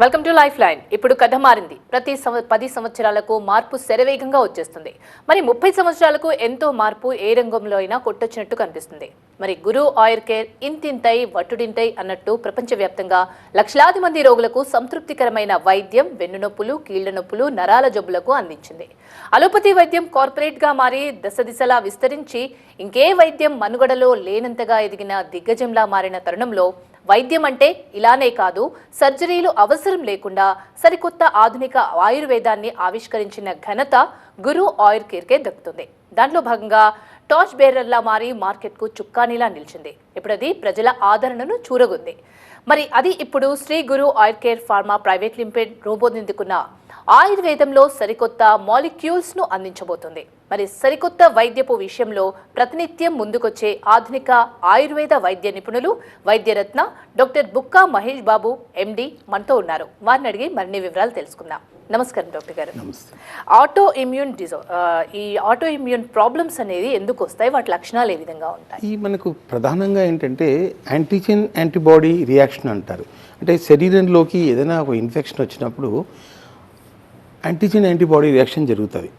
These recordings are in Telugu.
వెల్కమ్ టు లైఫ్ లైన్ ఇప్పుడు కథ మారింది. ప్రతి సంవ పది సంవత్సరాలకు మార్పు శరవేగంగా వచ్చేస్తుంది. మరి ముప్పై సంవత్సరాలకు ఎంతో మార్పు ఏ రంగంలో అయినా కొట్టొచ్చినట్టు కనిపిస్తుంది. మరి గురు ఆయుర్ కేర్ ఇంతింతై వట్టుడింతై అన్నట్టు ప్రపంచవ్యాప్తంగా లక్షలాది మంది రోగులకు సంతృప్తికరమైన వైద్యం వెన్నునొప్పులు కీళ్ళ నొప్పులు నరాల జబ్బులకు అందించింది. అలోపతి వైద్యం కార్పొరేట్గా మారి దశ దిశలా విస్తరించి ఇంకే వైద్యం మనుగడలో లేనంతగా ఎదిగిన దిగ్గజంలా మారిన తరుణంలో వైద్యం అంటే ఇలానే కాదు సర్జరీలు అవసరం లేకుండా సరికొత్త ఆధునిక ఆయుర్వేదాన్ని ఆవిష్కరించిన ఘనత గురు ఆయుర్ కేర్కే దక్కుతుంది. దాంట్లో భాగంగా టార్చ్ బేరర్లా మారి మార్కెట్కు చుక్కానిలా నిలిచింది. ఇప్పుడు అది ప్రజల ఆదరణను చూరగొంది. మరి అది ఇప్పుడు Shri Guru Ayur care pharma private limited రూపొందించుకున్న ఆయుర్వేదంలో సరికొత్త మాలిక్యూల్స్ను అందించబోతుంది. మరి సరికొత్త వైద్యపు విషయంలో ప్రతినిత్యం ముందుకొచ్చే ఆధునిక ఆయుర్వేద వైద్య నిపుణులు వైద్యరత్న డాక్టర్ బుక్కా మహేష్ బాబు ఎండి మనతో ఉన్నారు. వారిని అడిగి మరిన్ని వివరాలు తెలుసుకుందాం. నమస్కారం డాక్టర్ గారు. ఆటో ఇమ్యూన్ డిజో ఈ ఆటో ఇమ్యూన్ ప్రాబ్లమ్స్ అనేది ఎందుకు వస్తాయి? వాటి లక్షణాలు ఏ విధంగా ఉంటాయి? ఈ మనకు ప్రధానంగా ఏంటంటే యాంటీజెన్ యాంటీబాడీ రియాక్షన్ అంటారు. అంటే శరీరంలోకి ఏదైనా ఒక ఇన్ఫెక్షన్ వచ్చినప్పుడు యాంటీజెన్ యాంటీబాడీ రియాక్షన్ జరుగుతుంది.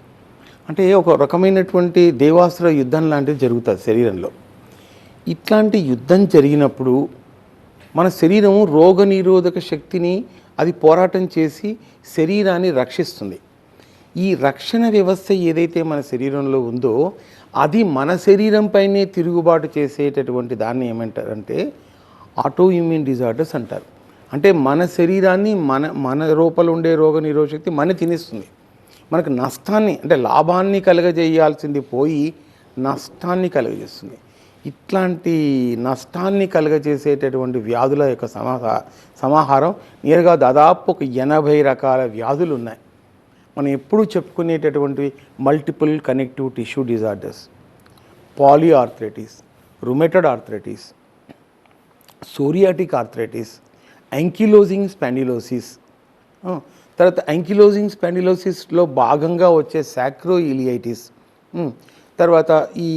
అంటే ఒక రకమైనటువంటి దేవాస్త్ర యుద్ధం లాంటిది జరుగుతుంది శరీరంలో. ఇట్లాంటి యుద్ధం జరిగినప్పుడు మన శరీరం రోగనిరోధక శక్తిని అది పోరాటం చేసి శరీరాన్ని రక్షిస్తుంది. ఈ రక్షణ వ్యవస్థ ఏదైతే మన శరీరంలో ఉందో అది మన శరీరంపైనే తిరుగుబాటు చేసేటటువంటి దాన్ని ఏమంటారంటే ఆటో ఇమ్యూన్ డిజార్డర్స్ అంటారు. అంటే మన శరీరాన్ని మన మన రూపంలో ఉండే రోగ నిరోధశక్తి మన తినేస్తుంది. మనకు నష్టాన్ని అంటే లాభాన్ని కలగజేయాల్సింది పోయి నష్టాన్ని కలుగజేస్తుంది. ఇట్లాంటి నష్టాన్ని కలుగజేసేటటువంటి వ్యాధుల యొక్క సమాహా సమాహారం నేరుగా దాదాపు ఒక ఎనభై రకాల వ్యాధులు ఉన్నాయి. మనం ఎప్పుడూ చెప్పుకునేటటువంటి multiple connective tissue disorders poly arthritis rheumatoid arthritis psoriatic arthritis ankylosing spondylosis. తర్వాత యాంకిలోజింగ్ స్పాండిలోసిస్లో భాగంగా వచ్చే సాక్రో ఇలియైటిస్ తర్వాత ఈ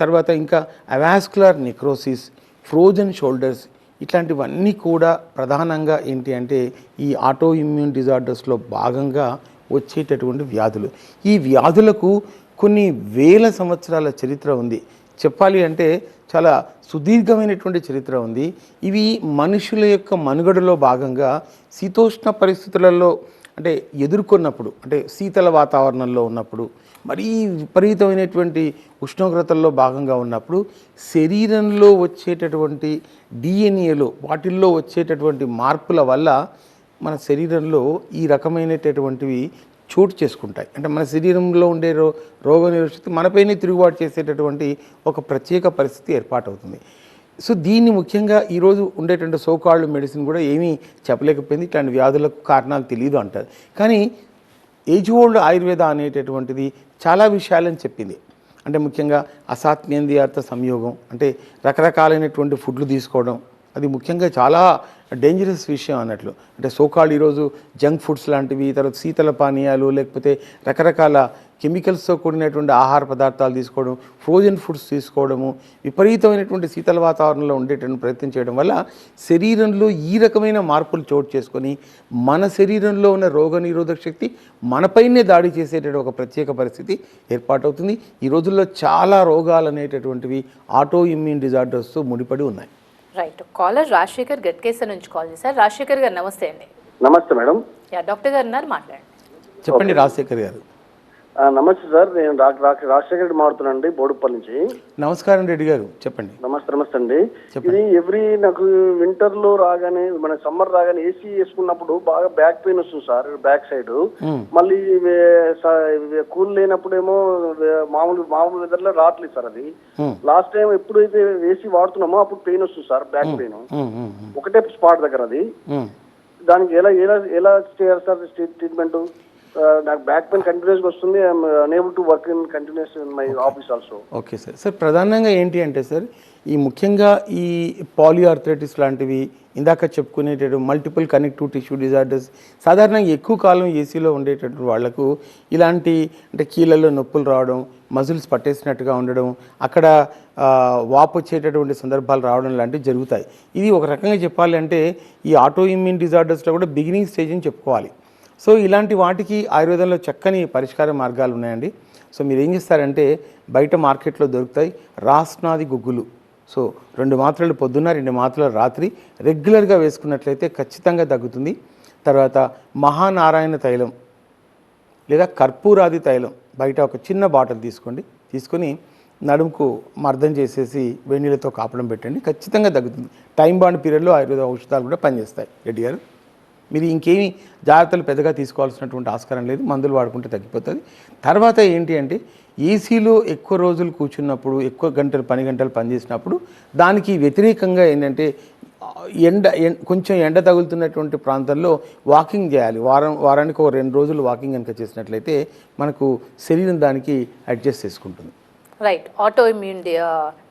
తర్వాత ఇంకా అవాస్కులర్ నెక్రోసిస్ ఫ్రోజన్ షోల్డర్స్ ఇట్లాంటివన్నీ కూడా ప్రధానంగా ఏంటి అంటే ఈ ఆటో ఇమ్యూన్ డిజార్డర్స్లో భాగంగా వచ్చేటటువంటి వ్యాధులు. ఈ వ్యాధులకు కొన్ని వేల సంవత్సరాల చరిత్ర ఉంది. చెప్పాలి అంటే చాలా సుదీర్ఘమైనటువంటి చరిత్ర ఉంది. ఇవి మనుషుల యొక్క మనుగడలో భాగంగా శీతోష్ణ పరిస్థితులలో అంటే ఎదుర్కొన్నప్పుడు అంటే శీతల వాతావరణంలో ఉన్నప్పుడు మరీ విపరీతమైనటువంటి ఉష్ణోగ్రతల్లో భాగంగా ఉన్నప్పుడు శరీరంలో వచ్చేటటువంటి డిఎన్ఏలో వాటిల్లో వచ్చేటటువంటి మార్పుల వల్ల మన శరీరంలో ఈ రకమైనటటువంటివి చోటు చేసుకుంటాయి. అంటే మన శరీరంలో ఉండే రో రోగ నిరోధశక్తి మనపైనే తిరుగుబాటు చేసేటటువంటి ఒక ప్రత్యేక పరిస్థితి ఏర్పాటవుతుంది. సో దీన్ని ముఖ్యంగా ఈరోజు ఉండేటువంటి సోకాళ్ళు మెడిసిన్ కూడా ఏమీ చెప్పలేకపోయింది. ఇట్లాంటి వ్యాధులకు కారణాలు తెలియదు అంటారు. కానీ ఏజ్ ఓల్డ్ ఆయుర్వేద అనేటటువంటిది చాలా విషయాలని చెప్పింది. అంటే ముఖ్యంగా అసాత్మేంద్రియార్థ సంయోగం అంటే రకరకాలైనటువంటి ఫుడ్లు తీసుకోవడం అది ముఖ్యంగా చాలా డేంజరస్ విషయం అన్నట్లు. అంటే సోకాళ్ళు ఈరోజు జంక్ ఫుడ్స్ లాంటివి తర్వాత శీతల పానీయాలు లేకపోతే రకరకాల కెమికల్స్తో కూడినటువంటి ఆహార పదార్థాలు తీసుకోవడం ఫ్రోజన్ ఫుడ్స్ తీసుకోవడము విపరీతమైనటువంటి శీతల వాతావరణంలో ఉండేటువంటి ప్రయత్నం చేయడం వల్ల శరీరంలో ఈ రకమైన మార్పులు చోటు చేసుకొని మన శరీరంలో ఉన్న రోగ నిరోధక శక్తి మనపైనే దాడి చేసేటటువంటి ఒక ప్రత్యేక పరిస్థితి ఏర్పాటవుతుంది. ఈ రోజుల్లో చాలా రోగాలు అనేటటువంటివి ఆటో ఇమ్యూన్ డిజార్డర్స్తో ముడిపడి ఉన్నాయి. రైట్ కాలర్ రాజశేఖర్ గట్కేసర్ నుంచి కాల్ చేశారు. రాజశేఖర్ గారు నమస్తే అండి. నమస్తే మేడం. యా డాక్టర్ గారు ఉన్నారు మాట్లాడండి. చెప్పండి రాజశేఖర్ గారు. నమస్తే సార్ నేను డాక్టర్ రాజశేఖర రెడ్డి మాట్లాడుతున్నానండి బోడుపల్లి నుంచి. నమస్కారం రెడ్డి గారు చెప్పండి. నమస్తే నమస్తే అండి. ఇది ఎవ్రీ నాకు వింటర్లో రాగానే మన సమ్మర్ రాగానే ఏసీ వేసుకున్నప్పుడు బాగా బ్యాక్ పెయిన్ వస్తుంది సార్ బ్యాక్ సైడ్. మళ్ళీ కూల్ లేనప్పుడేమో మామూలు మామూలు వెదర్లో రావట్లేదు సార్ అది. లాస్ట్ టైం ఎప్పుడైతే ఏసీ వాడుతున్నామో అప్పుడు పెయిన్ వస్తుంది సార్ బ్యాక్ పెయిన్. ఒకటే స్పాట్ దగ్గర అది. దానికి ఎలా ఎలా ఎలా చేయాలి సార్ ట్రీట్మెంట్ నాకు బ్యాక్ పెయిన్ కంటిన్యూస్ వస్తుంది I'm unable to work in continuous in my office also okay sir sir ప్రధానంగా ఏంటి అంటే సార్ ఈ ముఖ్యంగా ఈ పాలిఆర్థరైటిస్ లాంటివి ఇందాక చెప్పుకునేటట్టు మల్టిపుల్ కనెక్టివ్ టిష్యూ డిజార్డర్స్ సాధారణంగా ఎక్కువ కాలం ఏసీలో ఉండేటటువంటి వాళ్ళకు ఇలాంటి అంటే కీళ్ళలో నొప్పులు రావడం మజిల్స్ పట్టేసినట్టుగా ఉండడం అక్కడ వాపు వచ్చేటటువంటి సందర్భాలు రావడం లాంటివి జరుగుతాయి. ఇది ఒక రకంగా చెప్పాలి అంటే ఈ ఆటో ఇమ్యూన్ డిజార్డర్స్లో కూడా బిగినింగ్ స్టేజ్ అని చెప్పుకోవాలి. సో ఇలాంటి వాటికి ఆయుర్వేదంలో చక్కని పరిష్కార మార్గాలు ఉన్నాయండి. సో మీరు ఏం చేస్తారంటే బయట మార్కెట్లో దొరుకుతాయి రాస్నాది గుగ్గులు. సో రెండు మాత్రలు పొద్దున్న రెండు మాత్రలు రాత్రి రెగ్యులర్గా వేసుకున్నట్లయితే ఖచ్చితంగా తగ్గుతుంది. తర్వాత మహానారాయణ తైలం లేదా కర్పూరాది తైలం బయట ఒక చిన్న బాటిల్ తీసుకోండి. తీసుకొని నడుముకు మర్దం చేసేసి వేణీళ్ళతో కాపడం పెట్టండి. ఖచ్చితంగా తగ్గుతుంది. టైం బాండ్ పీరియడ్లో ఆయుర్వేద ఔషధాలు కూడా పనిచేస్తాయి. రెడ్డి గారు. మీరు ఇంకేమీ జాగ్రత్తలు పెద్దగా తీసుకోవాల్సినటువంటి ఆస్కారం లేదు. మందులు వాడుకుంటే తగ్గిపోతుంది. తర్వాత ఏంటి అంటే ఏసీలో ఎక్కువ రోజులు కూర్చున్నప్పుడు ఎక్కువ గంటలు పని గంటలు పనిచేసినప్పుడు దానికి వ్యతిరేకంగా ఏంటంటే ఎండ కొంచెం ఎండ తగులుతున్నటువంటి ప్రాంతాల్లో వాకింగ్ చేయాలి. వారం వారానికి ఒక రెండు రోజులు వాకింగ్ కనుక చేసినట్లయితే మనకు శరీరం దానికి అడ్జస్ట్ చేసుకుంటుంది. రైట్ ఆటో ఇమ్యూన్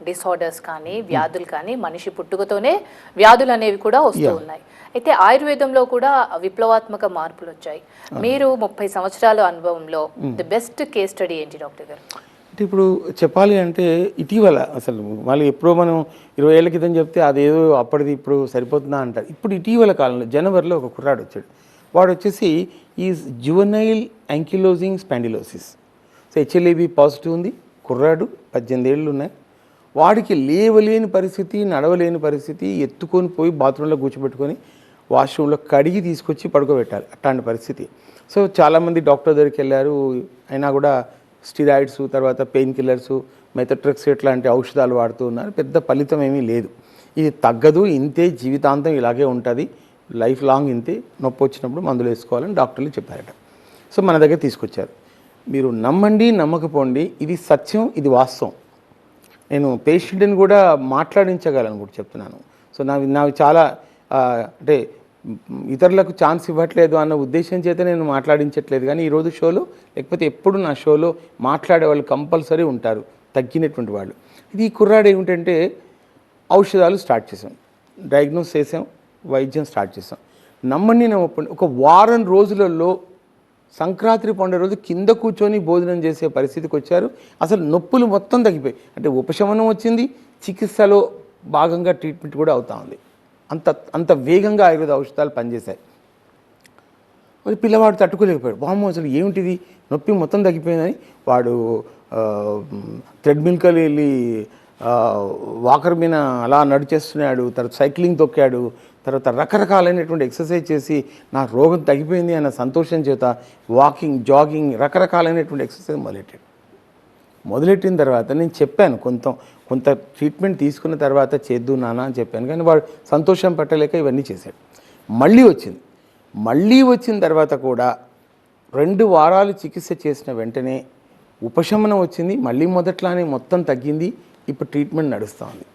డిసార్డర్స్ కానీ వ్యాధులు కానీ మనిషి పుట్టుకతోనే వ్యాధులు అనేవి కూడా వస్తూ ఉన్నాయి. అయితే ఆయుర్వేదంలో కూడా విప్లవాత్మక మార్పులు వచ్చాయి మీరు ముప్పై సంవత్సరాల అనుభవంలో ది బెస్ట్ కేస్ స్టడీ ఏంటి డాక్టర్ గారు? అంటే ఇప్పుడు చెప్పాలి అంటే ఇటీవల అసలు మళ్ళీ ఎప్పుడో మనం ఇరవై ఏళ్ళ క్రితం చెప్తే అదేదో అప్పటిది ఇప్పుడు సరిపోతుందా అంటారు. ఇప్పుడు ఇటీవల కాలంలో జనవరిలో ఒక కుర్రాడు వచ్చాడు. వాడు వచ్చేసి ఈ juvenile ankylosing spondylosis. So HLAB positive ఉంది కుర్రాడు పద్దెనిమిది ఏళ్ళు ఉన్నాయి. వాడికి లేవలేని పరిస్థితి నడవలేని పరిస్థితి ఎత్తుకొని పోయి బాత్రూంలో కూర్చోబెట్టుకొని వాష్రూమ్లో కడిగి తీసుకొచ్చి పడుకోబెట్టాలి అట్లాంటి పరిస్థితి. సో చాలామంది డాక్టర్ దగ్గరికి వెళ్ళారు. అయినా కూడా స్టిరాయిడ్స్ తర్వాత పెయిన్ కిల్లర్స్ మెథట్రిక్స్ ఇట్లాంటి ఔషధాలు వాడుతూ ఉన్నారు. పెద్ద ఫలితం ఏమీ లేదు. ఇది తగ్గదు ఇంతే జీవితాంతం ఇలాగే ఉంటుంది. లైఫ్ లాంగ్ ఇంతే. నొప్పి వచ్చినప్పుడు మందులు వేసుకోవాలని డాక్టర్లు చెప్పారట. సో మన దగ్గర తీసుకొచ్చారు. మీరు నమ్మండి నమ్మకపోండి ఇది సత్యం ఇది వాస్తవం. నేను పేషెంట్ని కూడా మాట్లాడించగలను కూడా చెప్తున్నాను. సో నావి నావి చాలా అంటే ఇతరులకు ఛాన్స్ ఇవ్వట్లేదు అన్న ఉద్దేశం చేత నేను మాట్లాడించట్లేదు. కానీ ఈరోజు షోలో లేకపోతే ఎప్పుడు నా షోలో మాట్లాడే వాళ్ళు కంపల్సరీ ఉంటారు తగ్గినటువంటి వాళ్ళు. ఇది ఈ కుర్రాడు ఏమిటంటే ఔషధాలు స్టార్ట్ చేసాం డయాగ్నోస్ చేసాం వైద్యం స్టార్ట్ చేసాం నమ్మండి నమ్మకండి ఒక వారం రోజులలో సంక్రాంతి పండుగ రోజు కింద కూర్చొని భోజనం చేసే పరిస్థితికి వచ్చారు. అసలు నొప్పులు మొత్తం తగ్గిపోయి అంటే ఉపశమనం వచ్చింది చికిత్సలో భాగంగా ట్రీట్మెంట్ కూడా అవుతా ఉంది. అంత అంత వేగంగా ఆయుర్వేద ఔషధాలు పనిచేశాయి. మరి పిల్లవాడు తట్టుకోలేకపోయాడు. బామ్మ అసలు ఏమిటిది? నొప్పి మొత్తం తగ్గిపోయిందని వాడు థ్రెడ్మిల్కలు వెళ్ళి వాకర్ మీద అలా నడిచేస్తున్నాడు తర్వాత సైక్లింగ్ తొక్కాడు తర్వాత రకరకాలైనటువంటి ఎక్సర్సైజ్ చేసి నా రోగం తగ్గిపోయింది అన్న సంతోషం చేత వాకింగ్ జాగింగ్ రకరకాలైనటువంటి ఎక్సర్సైజ్ మొదలెట్టాడు. మొదలెట్టిన తర్వాత నేను చెప్పాను కొంత కొంత ట్రీట్మెంట్ తీసుకున్న తర్వాత చేద్దు నానా అని చెప్పాను. కానీ వాడు సంతోషం పట్టలేక ఇవన్నీ చేశాడు. మళ్ళీ వచ్చింది. మళ్ళీ వచ్చిన తర్వాత కూడా రెండు వారాలు చికిత్స చేసిన వెంటనే ఉపశమనం వచ్చింది. మళ్ళీ మొదట్లానే మొత్తం తగ్గింది. ఇప్పుడు ట్రీట్మెంట్ నడుస్తూ ఉంది.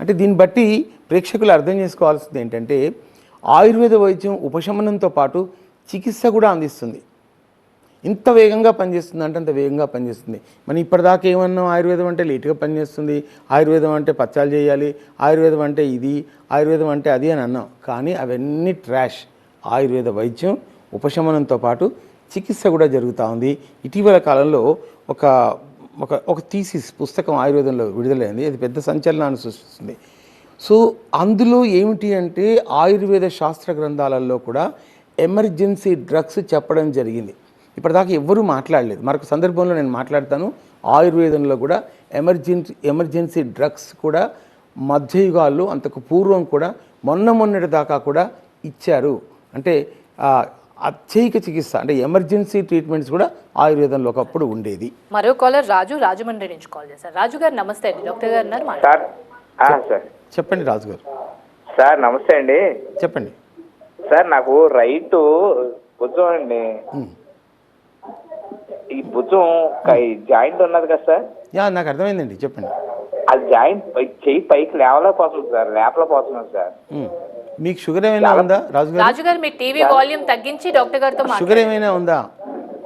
అంటే దీన్ని బట్టి ప్రేక్షకులు అర్థం చేసుకోవాల్సింది ఏంటంటే ఆయుర్వేద వైద్యం ఉపశమనంతో పాటు చికిత్స కూడా అందిస్తుంది. ఇంత వేగంగా పనిచేస్తుంది అంటే అంత వేగంగా పనిచేస్తుంది. మనం ఇప్పటిదాకా ఏమన్నాం ఆయుర్వేదం అంటే లేటుగా పనిచేస్తుంది ఆయుర్వేదం అంటే పచ్చాలు చేయాలి ఆయుర్వేదం అంటే ఇది ఆయుర్వేదం అంటే అది అని అన్నాం. కానీ అవన్నీ ట్రాష్. ఆయుర్వేద వైద్యం ఉపశమనంతో పాటు చికిత్స కూడా జరుగుతూ ఉంది. ఇటీవల కాలంలో ఒక ఒక ఒక థీసిస్ పుస్తకం ఆయుర్వేదంలో విడుదలైంది. అది పెద్ద సంచలనాన్ని సృష్టిస్తుంది. సో అందులో ఏమిటి అంటే ఆయుర్వేద శాస్త్ర గ్రంథాలలో కూడా ఎమర్జెన్సీ డ్రగ్స్ చెప్పడం జరిగింది. ఇప్పటిదాకా ఎవ్వరూ మాట్లాడలేదు. మరొక సందర్భంలో నేను మాట్లాడతాను. ఆయుర్వేదంలో కూడా ఎమర్జెన్సీ ఎమర్జెన్సీ డ్రగ్స్ కూడా మధ్యయుగాల్లో అంతకు పూర్వం కూడా మొన్న మొన్నటి దాకా కూడా ఇచ్చారు. అంటే ఆ, అత్యయిక చికిత్స అంటే ఎమర్జెన్సీ ట్రీట్మెంట్స్ కూడా ఆయుర్వేదంలో ఒకప్పుడు ఉండేది. మరో కాలర్ రాజు రాజమండ్రి నుంచి కాల్ చేశారు. రాజు గారు నమస్తే అండి. డాక్టర్ గారు సార్ ఆ, సార్. చెప్పండి రాజు గారు. సార్ నమస్తే అండి. చెప్పండి. సార్ నాకు రైట్ భుజం అండి. ఈ భుజం జాయింట్ ఉన్నది కదా సార్? యా నాకు అర్థమైందండి చెప్పండి. ఆ జాయింట్ పై- చెయ్యి పైకి లేవలేకపోతుంది సార్ లేపలేకపోతున్నాను సార్. మీకు షుగర్ ఏమైనా ఉందా రాజు గారు రాజు గారు మీ టీవీ వాల్యూమ్ తగ్గించి డాక్టర్ గారితో షుగర్ ఏమైనా ఉందా?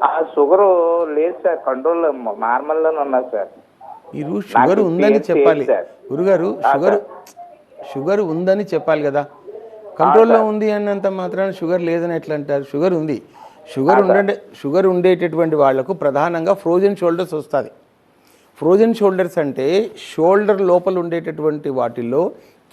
ఆ షుగర్ లేదు సార్ కంట్రోల్ నార్మల్లోనే ఉన్నది సార్. మీరు షుగర్ ఉందని చెప్పాలి. సార్. గురుగారు షుగర్ షుగర్ ఉందని చెప్పాలి కదా. కంట్రోల్లో ఉంది అన్నంత మాత్రాన షుగర్ లేదని ఎట్లా అంటారు షుగర్ ఉంది. షుగర్ ఉండే షుగర్ ఉండేటటువంటి వాళ్ళకు ప్రధానంగా ఫ్రోజన్ షోల్డర్స్ వస్తుంది. ఫ్రోజన్ షోల్డర్స్ అంటే షోల్డర్ లోపల ఉండేటటువంటి వాటిల్లో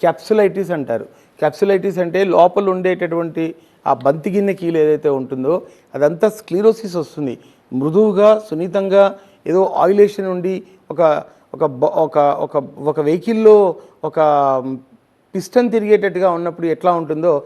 క్యాప్సులైటిస్ అంటారు. క్యాప్సులైటిస్ అంటే లోపల ఉండేటటువంటి ఆ బంతి గిన్నె కీలు ఏదైతే ఉంటుందో అదంతా స్క్లీరోసిస్ వస్తుంది. మృదువుగా సున్నితంగా ఏదో ఆయిలేషన్ ఉండి ఒక ఒక ఒక ఒక ఒక వెహికల్లో ఒక పిస్టన్ తిరిగేటట్టుగా ఉన్నప్పుడు ఎట్లా ఉంటుందో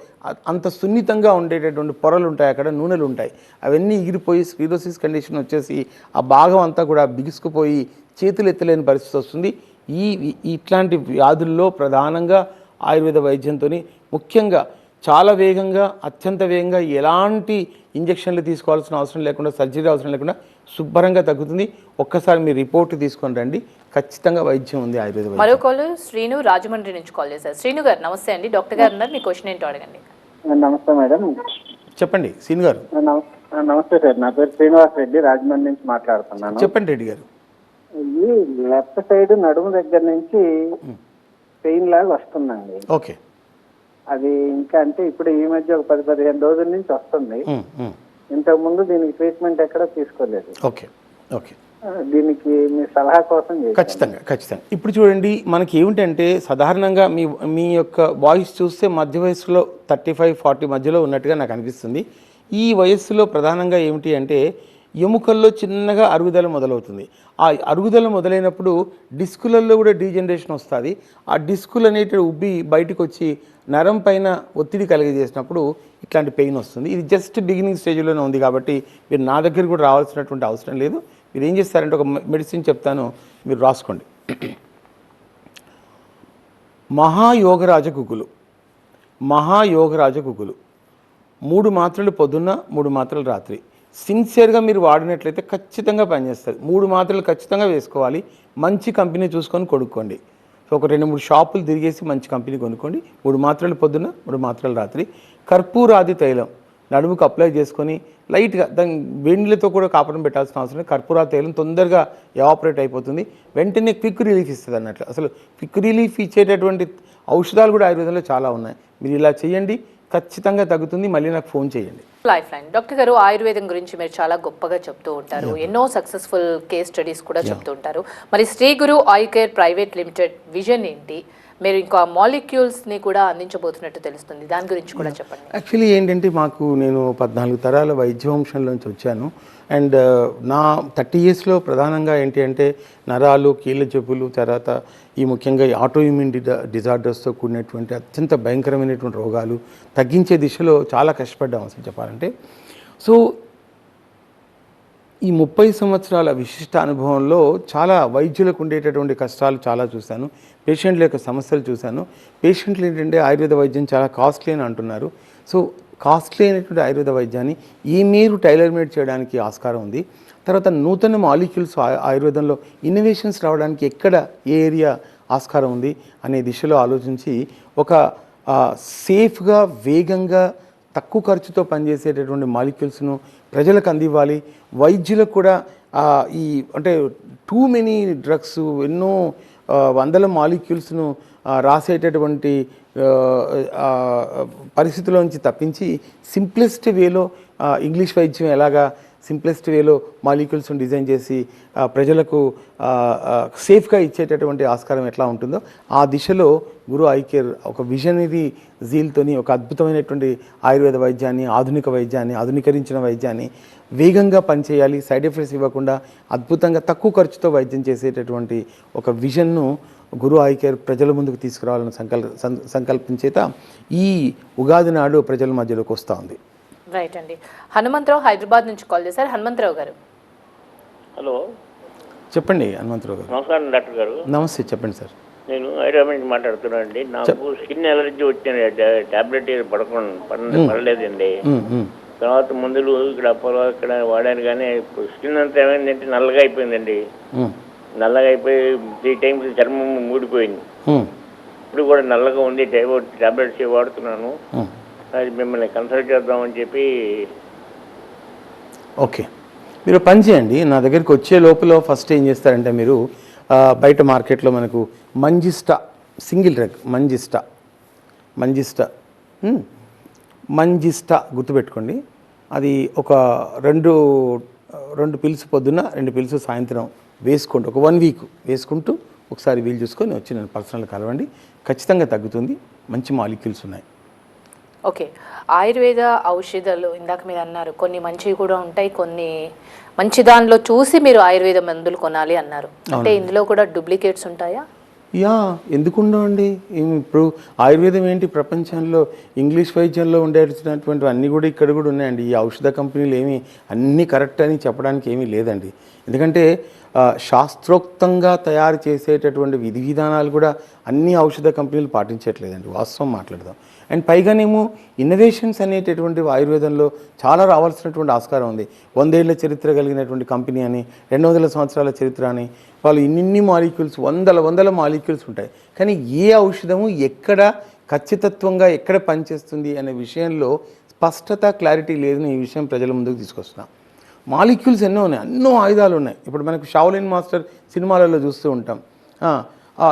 అంత సున్నితంగా ఉండేటటువంటి పొరలు ఉంటాయి అక్కడ నూనెలు ఉంటాయి. అవన్నీ ఎగిరిపోయి స్క్లీరోసిస్ కండిషన్ వచ్చేసి ఆ భాగం అంతా కూడా బిగుసుకుపోయి చేతులు ఎత్తలేని పరిస్థితి వస్తుంది. ఈ ఈ- ఇట్లాంటి వ్యాధుల్లో ప్రధానంగా ఆయుర్వేద వైద్యంతో ముఖ్యంగా చాలా వేగంగా అత్యంత వేగంగా ఎలాంటి ఇంజక్షన్లు తీసుకోవాల్సిన అవసరం లేకుండా సర్జరీ అవసరం లేకుండా శుభ్రంగా తగ్గుతుంది. ఒక్కసారి మీ రిపోర్ట్ తీసుకొని రండి. ఖచ్చితంగా వైద్యం ఉంది ఆయుర్వేద మరో కాల్ శ్రీను రాజమండ్రి నుంచి కాల్ చేశారు. శ్రీను గారు నమస్తే అండి. డాక్టర్ గారు ఉన్నారు. మీ క్వశ్చన్ ఏంటో అడగండి. నమస్తే మేడం. చెప్పండి సీన్ గారు. నమ- నమస్తే సార్. నా పేరు శ్రీనివాస్ రెడ్డి రాజమండ్రి నుంచి మాట్లాడుతున్నాను. చెప్పండి రెడ్డి గారు. లెఫ్ట్ సైడ్ నడుము దగ్గర నుంచి పెయిన్ లాగా వస్తుందండి. ఓకే. అది ఇంకా అంటే ఇప్పుడు ఈ మధ్య ఒక పది పదిహేను రోజుల నుంచి వస్తుంది. ఇంతకు ముందు దీనికి ట్రీట్మెంట్ ఎక్కడ తీసుకోలేదు. Okay okay. దీనికి మీ సలహా కోసం. ఖచ్చితంగా ఖచ్చితంగా. ఇప్పుడు చూడండి మనకి ఏమిటంటే సాధారణంగా మీ మీ యొక్క వాయిస్ చూస్తే మధ్య వయసులో థర్టీ ఫైవ్ ఫార్టీ మధ్యలో ఉన్నట్టుగా నాకు అనిపిస్తుంది. ఈ వయస్సులో ప్రధానంగా ఏమిటి అంటే ఎముకల్లో చిన్నగా అరుగుదల మొదలవుతుంది. ఆ అరుగుదల మొదలైనప్పుడు డిస్కులలో కూడా డీజనరేషన్ వస్తుంది. ఆ డిస్కులు అనేటివి ఉబ్బి బయటకు వచ్చి నరం పైన ఒత్తిడి కలిగజేసినప్పుడు ఇట్లాంటి పెయిన్ వస్తుంది. ఇది జస్ట్ బిగినింగ్ స్టేజ్లోనే ఉంది కాబట్టి మీరు నా దగ్గర కూడా రావాల్సినటువంటి అవసరం లేదు. మీరు ఏం చేస్తారంటే ఒక మెడిసిన్ చెప్తాను మీరు రాసుకోండి. మహాయోగరాజ గుగులు మహాయోగరాజ గుగులు మూడు మాత్రలు పొద్దున్న మూడు మాత్రలు రాత్రి. సిన్సియర్గా మీరు వాడినట్లయితే ఖచ్చితంగా పనిచేస్తుంది. మూడు మాత్రలు ఖచ్చితంగా వేసుకోవాలి. మంచి కంపెనీ చూసుకొని కొనుక్కోండి. సో ఒక రెండు మూడు షాపులు తిరిగేసి మంచి కంపెనీ కొనుక్కోండి. మూడు మాత్రలు పొద్దున్న మూడు మాత్రలు రాత్రి. కర్పూరాది తైలం. నడుముకు అప్లై చేసుకొని లైట్గా దాని వేడిలతో కూడా కాపడం పెట్టాల్సిన అవసరం లేదు. కర్పూరా తైలం తొందరగా ఎవాపరేట్ అయిపోతుంది. వెంటనే క్విక్ రిలీఫ్ ఇస్తుంది అన్నట్లు. అసలు క్విక్ రిలీఫ్ ఇచ్చేటటువంటి ఔషధాలు కూడా ఆయుర్వేదంలో చాలా ఉన్నాయి. మీరు ఇలా చేయండి ఖచ్చితంగా తగ్గుతుంది. మళ్ళీ నాకు ఫోన్ చేయండి. లైఫ్ లైన్ డాక్టర్ గారు ఆయుర్వేదం గురించి మీరు చాలా గొప్పగా చెప్తూ ఉంటారు. ఎన్నో సక్సెస్ఫుల్ కేస్ స్టడీస్ కూడా చెప్తూ ఉంటారు. మరి శ్రీ గురు ఆయి కేర్ ప్రైవేట్ లిమిటెడ్ విజన్ ఏంటి? మీరు ఇంకా మాలిక్యూల్స్ని కూడా అందించబోతున్నట్టు తెలుస్తుంది. దాని గురించి కూడా చెప్పండి. యాక్చువల్లీ ఏంటంటే మాకు నేను పద్నాలుగు తరాల వైద్య వంశంలోంచి వచ్చాను. అండ్ నా థర్టీ ఇయర్స్లో ప్రధానంగా ఏంటి అంటే నరాలు కీళ్ళ జబ్బులు తర్వాత ఈ ముఖ్యంగా ఈ ఆటో ఇమ్యూన్ డిజార్డర్స్తో కూడినటువంటి అత్యంత భయంకరమైనటువంటి రోగాలు తగ్గించే దిశలో చాలా కష్టపడ్డాం అసలు చెప్పాలంటే. సో ఈ ముప్పై సంవత్సరాల విశిష్ట అనుభవంలో చాలా వైద్యులకు ఉండేటటువంటి కష్టాలు చాలా చూశాను. పేషెంట్ల యొక్క సమస్యలు చూశాను. పేషెంట్లు ఏంటంటే ఆయుర్వేద వైద్యం చాలా కాస్ట్లీ అని అంటున్నారు. సో కాస్ట్లీ అయినటువంటి ఆయుర్వేద వైద్యాన్ని ఈ మీరు టైలర్ మేడ్ చేయడానికి ఆస్కారం ఉంది. తర్వాత నూతన మాలిక్యూల్స్ ఆయుర్వేదంలో ఇన్నోవేషన్స్ రావడానికి ఎక్కడ ఏ ఏరియా ఆస్కారం ఉంది అనే దిశలో ఆలోచించి ఒక సేఫ్గా వేగంగా తక్కువ ఖర్చుతో పనిచేసేటటువంటి మాలిక్యూల్స్ను ప్రజలకు అందివ్వాలి. వైద్యులకు కూడా ఈ అంటే టూ మెనీ డ్రగ్స్ ఎన్నో వందల మాలిక్యూల్స్ను రాసేటటువంటి పరిస్థితుల నుంచి తప్పించి సింప్లెస్ట్ వేలో ఇంగ్లీష్ వైద్యం ఎలాగా సింప్లెస్ట్ వేలో మాలిక్యూల్స్ని డిజైన్ చేసి ప్రజలకు సేఫ్గా ఇచ్చేటటువంటి ఆస్కారం ఎట్లా ఉంటుందో ఆ దిశలో గురు ఐకేర్ ఒక విజనరీ జీల్తోని ఒక అద్భుతమైనటువంటి ఆయుర్వేద వైద్యాన్ని ఆధునిక వైద్యాన్ని ఆధునీకరించిన వైద్యాన్ని వేగంగా పనిచేయాలి సైడ్ ఎఫెక్ట్స్ ఇవ్వకుండా అద్భుతంగా తక్కువ ఖర్చుతో వైద్యం చేసేటటువంటి ఒక విజన్ను గురు ఐకేర్ ప్రజల ముందుకు తీసుకురావాలని సంకల్ సం- సంకల్పం చేత ఈ ఉగాది నాడు ప్రజల మధ్యలోకి వస్తూ ఉంది. రైట్ అండి. హనుమంతరావు హైదరాబాద్ నుంచి కాల్ చేశారు. హనుమంతరావు గారు. హలో. చెప్పండి హనుమంతరావు గారు. నమస్కారం డాక్టర్ గారు. నమస్తే చెప్పండి సార్. నేను హైదరాబాద్ నుంచి మాట్లాడుతున్నాను అండి. నాకు స్కిన్ ఎలర్జీ వచ్చింది టాబ్లెట్ పడకుండా పడ- పడలేదండి. తర్వాత మందులు ఇక్కడ అపోలో ఇక్కడ వాడాను కానీ స్కిన్ అంతా ఏమైందంటే నల్లగా అయిపోయిందండి. నల్లగా అయిపోయి త్రీ టైమ్స్ చర్మం ఊడిపోయింది ఉమ్, ఇప్పుడు కూడా నల్లగా ఉంది. టాబ్లెట్స్ వాడుతున్నాను. అది మిమ్మల్ని కన్సల్ట్ చేద్దామని చెప్పి ఓకే. మీరు పని చేయండి. నా దగ్గరికి వచ్చే లోపల ఫస్ట్ ఏం చేస్తారంటే మీరు బయట మార్కెట్లో మనకు మంజిస్టా సింగిల్ డ్రగ్ మంజిస్టా మంజిస్టా మంజిస్టా గుర్తుపెట్టుకోండి. అది ఒక రెండు రెండు పిల్స్ పొద్దున్న రెండు పిల్స్ సాయంత్రం వేసుకోండి. ఒక వన్ వీక్ వేసుకుంటూ ఒకసారి వీలు చూసుకొని వచ్చి నేను పర్సనల్ కలవండి. ఖచ్చితంగా తగ్గుతుంది. మంచి మాలిక్యూల్స్ ఉన్నాయి. ఓకే. ఆయుర్వేద ఔషధాలు ఇందాక మీరు అన్నారు కొన్ని మంచివి కూడా ఉంటాయి కొన్ని మంచి దానిలో చూసి మీరు ఆయుర్వేద మందులు కొనాలి అన్నారు. అంటే ఇందులో కూడా డూప్లికేట్స్ ఉంటాయా? యా ఎందుకుండవండి? ఇప్పుడు ఆయుర్వేదం ఏంటి? ప్రపంచంలో ఇంగ్లీష్ వైద్యంలో ఉండేటటువంటి అన్నీ కూడా ఇక్కడ కూడా ఉన్నాయండి. ఈ ఔషధ కంపెనీలు ఏమీ అన్నీ కరెక్ట్ అని చెప్పడానికి ఏమీ లేదండి. ఎందుకంటే శాస్త్రోక్తంగా తయారు చేసేటటువంటి విధి విధానాలు కూడా అన్ని ఔషధ కంపెనీలు పాటించట్లేదండి. వాస్తవం మాట్లాడదాం. అండ్ పైగానేమో ఇన్నోవేషన్స్ అనేటటువంటి ఆయుర్వేదంలో చాలా రావాల్సినటువంటి ఆస్కారం ఉంది. వందేళ్ళ చరిత్ర కలిగినటువంటి కంపెనీ అని రెండు వందల సంవత్సరాల చరిత్ర అని వాళ్ళు ఇన్నిన్ని మాలిక్యూల్స్ వందల వందల మాలిక్యూల్స్ ఉంటాయి. కానీ ఏ ఔషధము ఎక్కడ ఖచ్చితత్వంగా ఎక్కడ పనిచేస్తుంది అనే విషయంలో స్పష్టత క్లారిటీ లేదని ఈ విషయం ప్రజల ముందుకు తీసుకొస్తున్నాం. మాలిక్యూల్స్ ఎన్నో ఉన్నాయి. ఎన్నో ఆయుధాలు ఉన్నాయి. ఇప్పుడు మనకు షావులిన్ మాస్టర్ సినిమాలలో చూస్తూ ఉంటాం.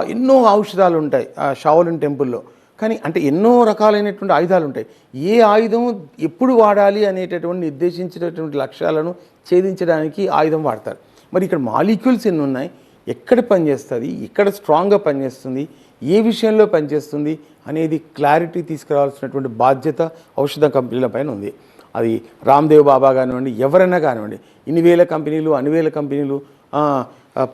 ఎన్నో ఔషధాలు ఉంటాయి. ఆ షావులిన్ టెంపుల్లో. కానీ అంటే ఎన్నో రకాలైనటువంటి ఆయుధాలు ఉంటాయి. ఏ ఆయుధం ఎప్పుడు వాడాలి అనేటటువంటి నిర్దేశించినటువంటి లక్ష్యాలను ఛేదించడానికి ఆయుధం వాడతారు. మరి ఇక్కడ మాలిక్యూల్స్ ఎన్ని ఉన్నాయి? ఎక్కడ పనిచేస్తుంది? ఎక్కడ స్ట్రాంగ్గా పనిచేస్తుంది? ఏ విషయంలో పనిచేస్తుంది? అనేది క్లారిటీ తీసుకురావాల్సినటువంటి బాధ్యత ఔషధ కంపెనీల పైన ఉంది. అది రామ్దేవ్ బాబా కానివ్వండి ఎవరైనా కానివ్వండి ఇన్ని వేల కంపెనీలు అన్ని వేల కంపెనీలు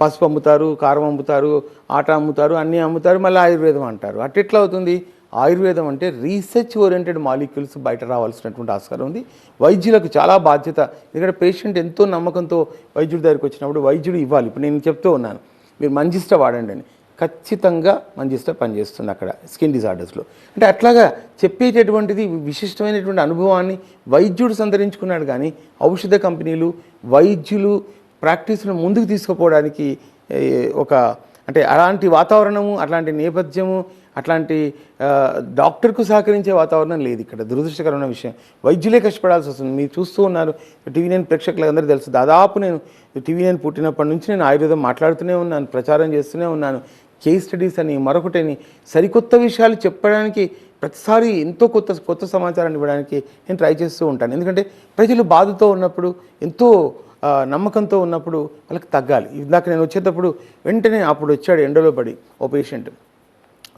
పసుపు అమ్ముతారు కారం అమ్ముతారు ఆట అమ్ముతారు అన్నీ అమ్ముతారు మళ్ళీ ఆయుర్వేదం అంటారు. అట్టెట్లా అవుతుంది? ఆయుర్వేదం అంటే రీసెర్చ్ ఓరియంటెడ్ మాలిక్యూల్స్ బయట రావాల్సినటువంటి ఆస్కారం ఉంది. వైద్యులకు చాలా బాధ్యత. ఎందుకంటే పేషెంట్ ఎంతో నమ్మకంతో వైద్యుడి దగ్గరికి వచ్చినప్పుడు వైద్యుడు ఇవ్వాలి. ఇప్పుడు నేను చెప్తూ ఉన్నాను మీరు మంజిష్ట వాడండి అని. ఖచ్చితంగా మంజిష్ట పనిచేస్తుంది అక్కడ స్కిన్ డిజార్డర్స్లో. అంటే అట్లాగా చెప్పేటటువంటిది విశిష్టమైనటువంటి అనుభవాన్ని వైద్యుడు సంతరించుకున్నాడు కానీ ఔషధ కంపెనీలు వైద్యులు ప్రాక్టీస్ను ముందుకు తీసుకుపోవడానికి ఒక అంటే అలాంటి వాతావరణము అట్లాంటి నేపథ్యము అట్లాంటి డాక్టర్కు సహకరించే వాతావరణం లేదు ఇక్కడ. దురదృష్టకరమైన విషయం. వైద్యులే కష్టపడాల్సి వస్తుంది. మీరు చూస్తూ ఉన్నారు. టీవీ నేను ప్రేక్షకులందరూ తెలుసు. దాదాపు నేను టీవీ నేను పుట్టినప్పటి నుంచి నేను ఆయుర్వేదం మాట్లాడుతూనే ఉన్నాను. ప్రచారం చేస్తూనే ఉన్నాను. కేస్ స్టడీస్ అని మరొకటని సరికొత్త విషయాలు చెప్పడానికి ప్రతిసారి ఎంతో కొత్త కొత్త సమాచారాన్ని ఇవ్వడానికి నేను ట్రై చేస్తూ ఉంటాను. ఎందుకంటే ప్రజలు బాధతో ఉన్నప్పుడు ఎంతో నమ్మకంతో ఉన్నప్పుడు వాళ్ళకి తగ్గాలి. ఇందాక నేను వచ్చేటప్పుడు వెంటనే అప్పుడు వచ్చాడు ఎండలో పడి ఓ పేషెంట్.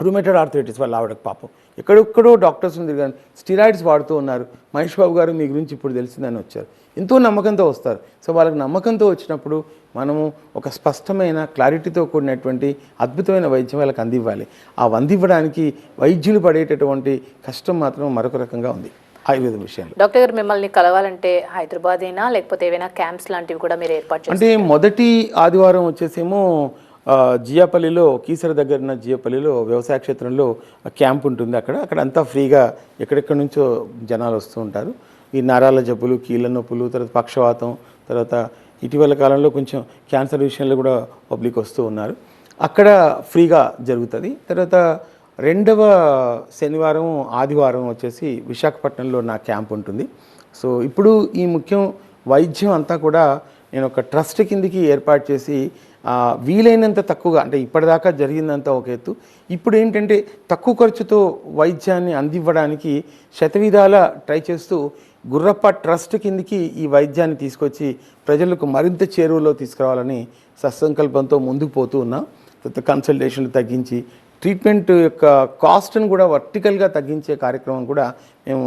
రూమేటెడ్ ఆర్థరైటిస్ వాళ్ళ ఆవిడకి పాపం. ఎక్కడెక్కడో డాక్టర్స్ తిరిగాను స్టిరాయిడ్స్ వాడుతూ ఉన్నారు. మహేష్ బాబు గారు మీ గురించి ఇప్పుడు తెలిసిందని వచ్చారు. ఎంతో నమ్మకంతో వస్తారు. సో వాళ్ళకి నమ్మకంతో వచ్చినప్పుడు మనము ఒక స్పష్టమైన క్లారిటీతో కూడినటువంటి అద్భుతమైన వైద్యం వాళ్ళకి అందివ్వాలి. ఆ అందివ్వడానికి వైద్యులు పడేటటువంటి కష్టం మాత్రం మరొక రకంగా ఉంది. ఆయుర్వేదం విషయంలో. డాక్టర్ గారు మిమ్మల్ని కలవాలంటే హైదరాబాదేనా లేకపోతే ఏవైనా క్యాంప్స్ లాంటివి కూడా మీరు ఏర్పాటు అంటే మొదటి ఆదివారం వచ్చేసేమో జియాపల్లిలో కీసర దగ్గర ఉన్న జియాపల్లిలో వ్యవసాయ క్షేత్రంలో క్యాంప్ ఉంటుంది అక్కడ. అక్కడ అంతా ఫ్రీగా ఎక్కడెక్కడి నుంచో జనాలు వస్తూ ఉంటారు. ఈ నరాల జబ్బులు కీళ్ళ నొప్పులు తర్వాత పక్షవాతం తర్వాత ఇటీవల కాలంలో కొంచెం క్యాన్సర్ విషయంలో కూడా పబ్లిక్ వస్తూ ఉన్నారు. అక్కడ ఫ్రీగా జరుగుతుంది. తర్వాత రెండవ శనివారం ఆదివారం వచ్చేసి విశాఖపట్నంలో నా క్యాంప్ ఉంటుంది. సో ఇప్పుడు ఈ ముఖ్యం వైద్యం అంతా కూడా నేను ఒక ట్రస్ట్ కిందికి ఏర్పాటు చేసి వీలైనంత తక్కువగా అంటే ఇప్పటిదాకా జరిగిందంతా ఒక ఎత్తు. ఇప్పుడు ఏంటంటే తక్కువ ఖర్చుతో వైద్యాన్ని అందివ్వడానికి శతవిధాల ట్రై చేస్తూ గుర్రప్ప ట్రస్ట్ కిందికి ఈ వైద్యాన్ని తీసుకొచ్చి ప్రజలకు మరింత చేరువలో తీసుకురావాలని సత్సంకల్పంతో ముందుకు పోతూ ఉన్నా తర్వాత కన్సల్టేషన్లు తగ్గించి ట్రీట్మెంట్ యొక్క కాస్ట్ను కూడా వర్టికల్గా తగ్గించే కార్యక్రమం కూడా మేము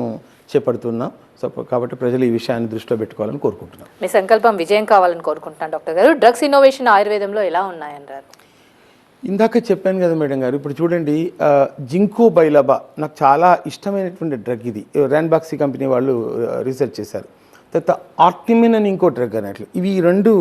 చేపడుతున్నాం సో కాబట్టి ప్రజలు ఈ విషయాన్ని దృష్టిలో పెట్టుకోవాలని కోరుకుంటున్నాం. మీ సంకల్పం విజయం కావాలని కోరుకుంటున్నాను డాక్టర్ గారు. డ్రగ్స్ ఇన్నోవేషన్ ఆయుర్వేదంలో ఎలా ఉన్నాయన్నారు? ఇందాక చెప్పాను కదా మేడం గారు ఇప్పుడు చూడండి జింకో బైలబా నాకు చాలా ఇష్టమైనటువంటి డ్రగ్ ఇది. ర్యాన్బాక్సీ కంపెనీ వాళ్ళు రీసెర్చ్ చేశారు. తర్వాత ఆర్టిమిన్ అని ఇంకో డ్రగ్ అన్నట్లు. ఇవి రెండు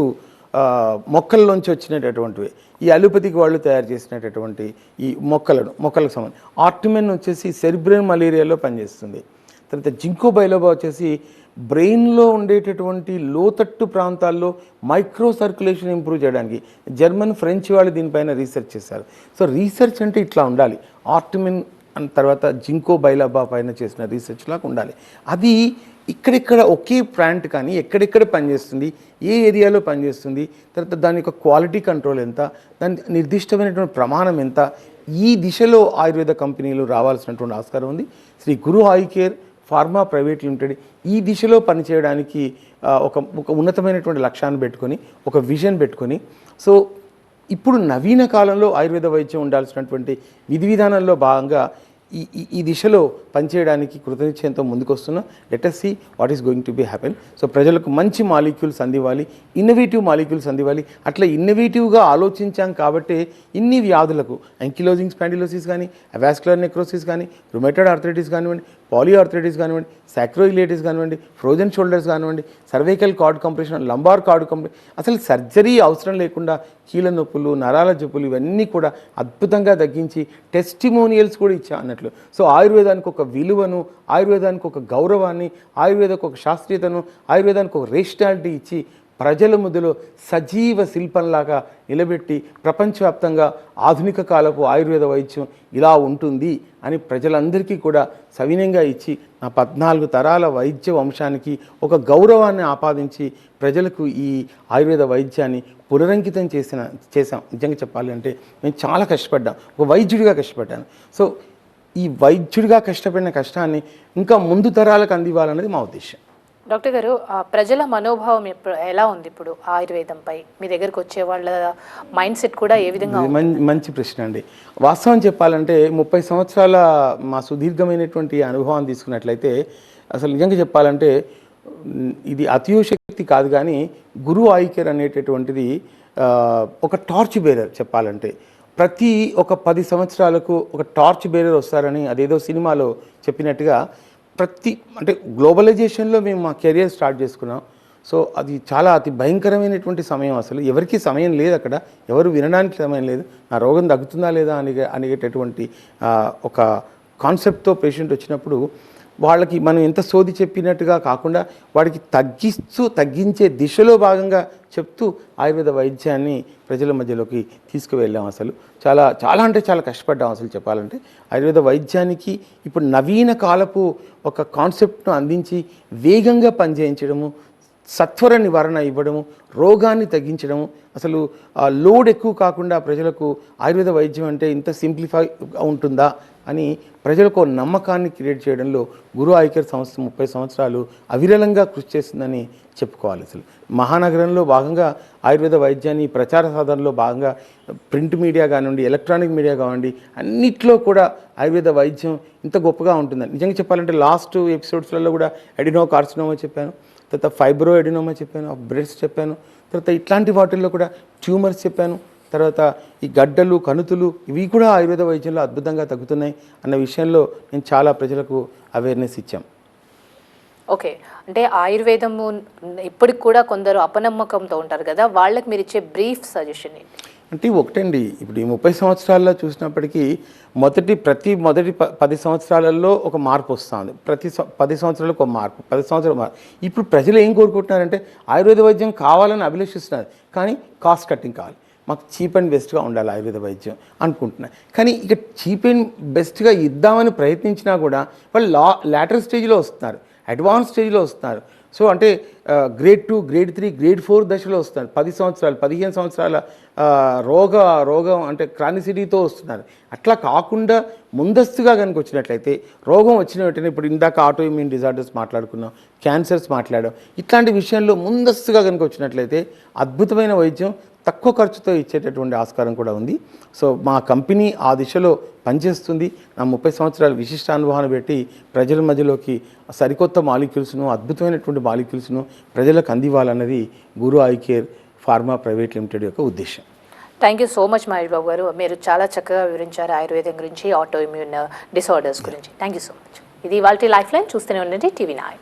మొక్కల్లోంచి వచ్చినటువంటివి ఈ అలోపతికి వాళ్ళు తయారు చేసినటువంటి ఈ మొక్కలను మొక్కలకు సంబంధించి. ఆర్టిమిన్ వచ్చేసి సెరిబ్రల్ మలేరియాలో పనిచేస్తుంది. తర్వాత జింకో బైలోబా వచ్చేసి బ్రెయిన్లో ఉండేటటువంటి లోతట్టు ప్రాంతాల్లో మైక్రో సర్క్యులేషన్ ఇంప్రూవ్ చేయడానికి జర్మన్ ఫ్రెంచ్ వాళ్ళు దీనిపైన రీసెర్చ్ చేశారు. సో రీసెర్చ్ అంటే ఇట్లా ఉండాలి. ఆర్టిమిన్ అండ్ తర్వాత జింకో బైలాబా పైన చేసిన రీసెర్చ్ లాగా ఉండాలి. అది ఇక్కడిక్కడ ఒకే ప్లాంట్ కానీ ఎక్కడెక్కడ పనిచేస్తుంది ఏ ఏరియాలో పనిచేస్తుంది తర్వాత దాని యొక్క క్వాలిటీ కంట్రోల్ ఎంత దాని నిర్దిష్టమైనటువంటి ప్రమాణం ఎంత ఈ దిశలో ఆయుర్వేద కంపెనీలు రావాల్సినటువంటి ఆస్కారం ఉంది. శ్రీ గురు ఆయి కేర్ ఫార్మా ప్రైవేట్ లిమిటెడ్ ఈ దిశలో పనిచేయడానికి ఒక ఒక ఉన్నతమైనటువంటి లక్ష్యాన్ని పెట్టుకొని ఒక విజన్ పెట్టుకొని సో ఇప్పుడు నవీన కాలంలో ఆయుర్వేద వైద్యం ఉండాల్సినటువంటి విధి విధానంలో భాగంగా ఈ ఈ- దిశలో పనిచేయడానికి కృతనిశ్చయంతో ముందుకొస్తున్నాం. Later see what is going to be happen so ప్రజలకు మంచి మాలిక్యూల్స్ అందివ్వాలి ఇన్నోవేటివ్ మాలిక్యూల్స్ అందివ్వాలి. అట్లా ఇన్నోవేటివ్గా ఆలోచించాం కాబట్టి ఇన్ని వ్యాధులకు అంకిలోజింగ్ స్పాండిలోసిస్ కానీ అవాస్కులర్ నెక్రోసిస్ కానీ రుమెటెడ్ ఆర్థరైటిస్ కానివ్వండి పాలీ కానివ్వండి సాక్రోయిలేటిస్ కానివ్వండి ఫ్రోజన్ షోల్డర్స్ కానివ్వండి cervical cord compression lumbar cord compression అసలు సర్జరీ అవసరం లేకుండా కీళ్ళ నొప్పులు నరాల జబ్బులు ఇవన్నీ కూడా అద్భుతంగా తగ్గించి టెస్టిమోనియల్స్ కూడా ఇచ్చా అన్నట్లు. సో ఆయుర్వేదానికి ఒక విలువను ఆయుర్వేదానికి ఒక గౌరవాన్ని ఆయుర్వేదకు ఒక శాస్త్రీయతను ఆయుర్వేదానికి ఒక రేషనాలిటీ ఇచ్చి ప్రజల మధ్యలో సజీవ శిల్పంలాగా నిలబెట్టి ప్రపంచవ్యాప్తంగా ఆధునిక కాలపు ఆయుర్వేద వైద్యం ఇలా ఉంటుంది అని ప్రజలందరికీ కూడా సవినయంగా ఇచ్చి నా పద్నాలుగు తరాల వైద్య వంశానికి ఒక గౌరవాన్ని ఆపాదించి ప్రజలకు ఈ ఆయుర్వేద వైద్యాన్ని పునరంకితం చేసిన చేశాం. నిజంగా చెప్పాలి అంటే నేను చాలా కష్టపడ్డాను ఒక వైద్యుడిగా కష్టపడ్డాను. సో ఈ వైద్యుడిగా కష్టపడిన కష్టాన్ని ఇంకా ముందు తరాలకు అందివ్వాలన్నది మా ఉద్దేశం. డాక్టర్ గారు ప్రజల మనోభావం ఎప్పుడు ఎలా ఉంది ఇప్పుడు ఆయుర్వేదంపై? మీ దగ్గరకు వచ్చే వాళ్ళ మైండ్ సెట్ కూడా ఏ విధంగా మంచి ప్రశ్న అండి. వాస్తవం చెప్పాలంటే ముప్పై సంవత్సరాల మా సుదీర్ఘమైనటువంటి అనుభవం తీసుకున్నట్లయితే అసలు నిజంగా చెప్పాలంటే ఇది అతియోశక్తి కాదు కానీ గురు ఆయికేర్ అనేటటువంటిది ఒక టార్చ్ బేరర్ చెప్పాలంటే. ప్రతి ఒక పది సంవత్సరాలకు ఒక టార్చ్ బేరర్ వస్తారని అదేదో సినిమాలో చెప్పినట్టుగా ప్రతి అంటే గ్లోబలైజేషన్లో మేము మా కెరియర్ స్టార్ట్ చేసుకున్నాం. సో అది చాలా అతి భయంకరమైనటువంటి సమయం అసలు. ఎవరికి సమయం లేదు అక్కడ. ఎవరు వినడానికి సమయం లేదు. నా రోగం తగ్గుతుందా లేదా అని అనేటటువంటి ఒక కాన్సెప్ట్తో పేషెంట్ వచ్చినప్పుడు వాళ్ళకి మనం ఎంత సోది చెప్పినట్టుగా కాకుండా వాడికి తగ్గిస్తూ తగ్గించే దిశలో భాగంగా చెప్తూ ఆయుర్వేద వైద్యాన్ని ప్రజల మధ్యలోకి తీసుకువెళ్ళాం అసలు. చాలా చాలా అంటే చాలా కష్టపడ్డాం అసలు చెప్పాలంటే. ఆయుర్వేద వైద్యానికి ఇప్పుడు నవీన కాలపు ఒక కాన్సెప్ట్ను అందించి వేగంగా పనిచేయించడము సత్వర నివారణ ఇవ్వడము రోగాన్ని తగ్గించడం అసలు ఆ లోడ్ ఎక్కువ కాకుండా ప్రజలకు ఆయుర్వేద వైద్యం అంటే ఇంత సింప్లిఫై ఉంటుందా అని ప్రజలకు నమ్మకాన్ని క్రియేట్ చేయడంలో గురు ఐక్యర్ సంస్థ ముప్పై సంవత్సరాలు అవిరళంగా కృషి చేసిందని చెప్పుకోవాలి అసలు. మహానగరంలో భాగంగా ఆయుర్వేద వైద్యాన్ని ప్రచార సాధనలో భాగంగా ప్రింట్ మీడియా కానివ్వండి ఎలక్ట్రానిక్ మీడియా కానివ్వండి అన్నిట్లో కూడా ఆయుర్వేద వైద్యం ఇంత గొప్పగా ఉంటుందని నిజంగా చెప్పాలంటే లాస్ట్ ఎపిసోడ్స్లలో కూడా ఎడినో కార్సినోమా చెప్పాను తర్వాత ఫైబ్రో ఎడినోమా చెప్పాను బ్రెడ్స్ చెప్పాను తర్వాత ఇట్లాంటి వాటిల్లో కూడా ట్యూమర్స్ చెప్పాను. తర్వాత ఈ గడ్డలు కణుతులు ఇవి కూడా ఆయుర్వేద వైద్యంలో అద్భుతంగా తగ్గుతున్నాయి అన్న విషయంలో నేను చాలా ప్రజలకు అవేర్నెస్ ఇచ్చాం. ఓకే. అంటే ఆయుర్వేదము ఇప్పటికి కూడా కొందరు అపనమ్మకంతో ఉంటారు కదా వాళ్ళకి మీరు ఇచ్చే బ్రీఫ్ సజెషన్ ఏంటి? అంటే ఒకటండి. ఇప్పుడు ఈ ముప్పై సంవత్సరాల్లో చూసినప్పటికీ మొదటి ప్రతి మొదటి ప- పది సంవత్సరాలలో ఒక మార్పు వస్తుంది. ప్రతి సం- పది సంవత్సరాలకు ఒక మార్పు పది సంవత్సరాల మార్పు. ఇప్పుడు ప్రజలు ఏం కోరుకుంటున్నారంటే ఆయుర్వేద వైద్యం కావాలని అభిలషిస్తున్నారు. కానీ కాస్ట్ కట్టింగ్ కావాలి. మాకు చీప్ అండ్ బెస్ట్గా ఉండాలి ఆయుర్వేద వైద్యం అనుకుంటున్నారు. కానీ ఇక చీప్ అండ్ బెస్ట్గా ఇద్దామని ప్రయత్నించినా కూడా వాళ్ళు లా లాటర్ స్టేజ్లో వస్తున్నారు. అడ్వాన్స్ స్టేజ్లో వస్తున్నారు. సో అంటే grade two grade three grade four దశలో వస్తున్నారు. పది సంవత్సరాలు పదిహేను సంవత్సరాల రోగ రోగం అంటే క్రానిసిటీతో వస్తున్నారు. అట్లా కాకుండా ముందస్తుగా కనుక వచ్చినట్లయితే రోగం వచ్చిన వెంటనే ఇప్పుడు ఇందాక ఆటో ఇమ్యూన్ డిజార్డర్స్ మాట్లాడుకున్నాం క్యాన్సర్స్ మాట్లాడాం ఇట్లాంటి విషయంలో ముందస్తుగా కనుక వచ్చినట్లయితే అద్భుతమైన వైద్యం తక్కువ ఖర్చుతో ఇచ్చేటటువంటి ఆస్కారం కూడా ఉంది. సో మా కంపెనీ ఆ దిశలో పనిచేస్తుంది. నా ముప్పై సంవత్సరాల విశిష్ట అనుభవాన్ని పెట్టి ప్రజల మధ్యలోకి సరికొత్త మాలిక్యూల్స్ను అద్భుతమైనటువంటి మాలిక్యూల్స్ను ప్రజలకు అందివ్వాలన్నది Guru I care pharma private limited యొక్క ఉద్దేశం. Thank you so much Mahesh Babu గారు. మీరు చాలా చక్కగా వివరించారు ఆయుర్వేదం గురించి ఆటో ఇమ్యూన్ డిసార్డర్స్ గురించి. Thank you so much. ఇది వాళ్ళ లైఫ్ లైన్ చూస్తూనే ఉండండి టీవీ నైన్.